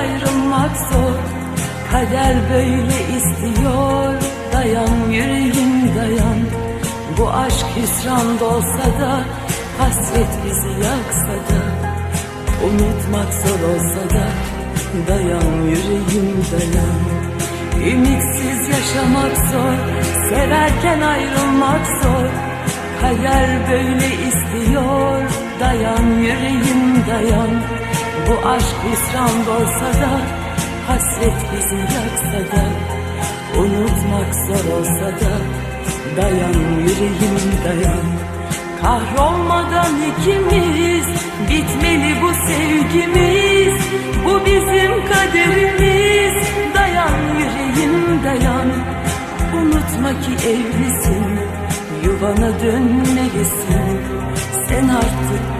ayrılmak zor. Kader böyle istiyor Dayan yüreğim dayan. Bu aşk hüsran olsa da Hasret bizi yaksa da. Unutmak zor olsa da Dayan yüreğim dayan. Ümitsiz yaşamak zor Severken ayrılmak zor. Kader böyle istiyor Dayan yüreğim dayan. Bu aşk hüsran olsa da Hasret bizi yaksa da Unutmak zor olsa da Dayan yüreğim dayan. Kahrolmadan ikimiz Bitmeli bu sevgimiz. Bu bizim kaderimiz. Dayan yüreğim dayan. Unutma ki evlisin Yuvana dönmelisin. Sen artık